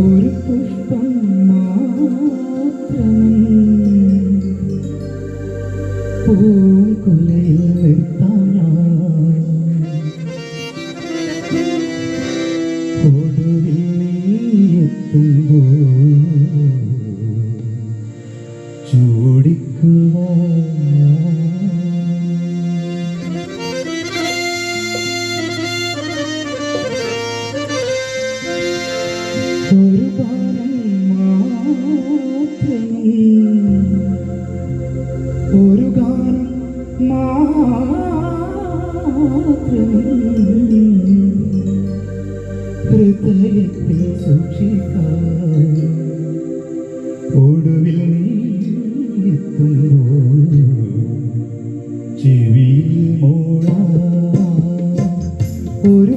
ഒരു പുഷ്പം മാത്രം പൂങ്കുലയിൽ നിർത്താം ഞാൻ ഒടുവിൽ നീ എത്തുമ്പോൾ ഒരു ഗാനം നീ എത്തുമ്പോൾ ഒരു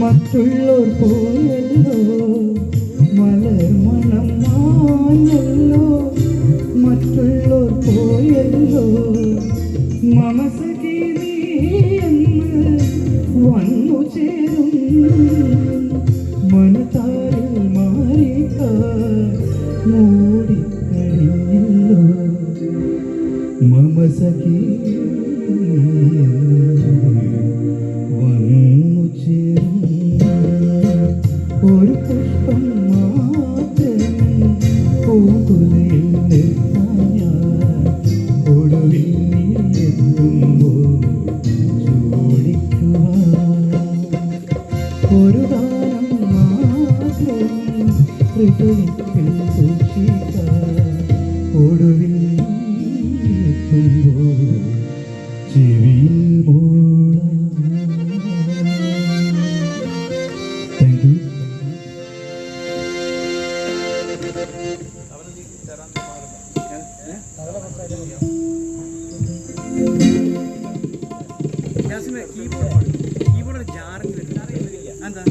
മറ്റുള്ളോർ പോയല്ലോ മലർ മണം മാഞ്ഞല്ലോ. മറ്റുള്ളോർ പോയല്ലോ മമസഖി നീ വന്നു ചേരും. മനതാരിൽ മാറിക്ക മൂടിക്കഴിഞ്ഞല്ലോ. മമ സഖി വന്നു ചേരും ഒരു പുഷ്പം മാത്രം പൂങ്കുലയിൽ കീബോർഡ് കീബോർഡ് ജാറിങ് എന്താ?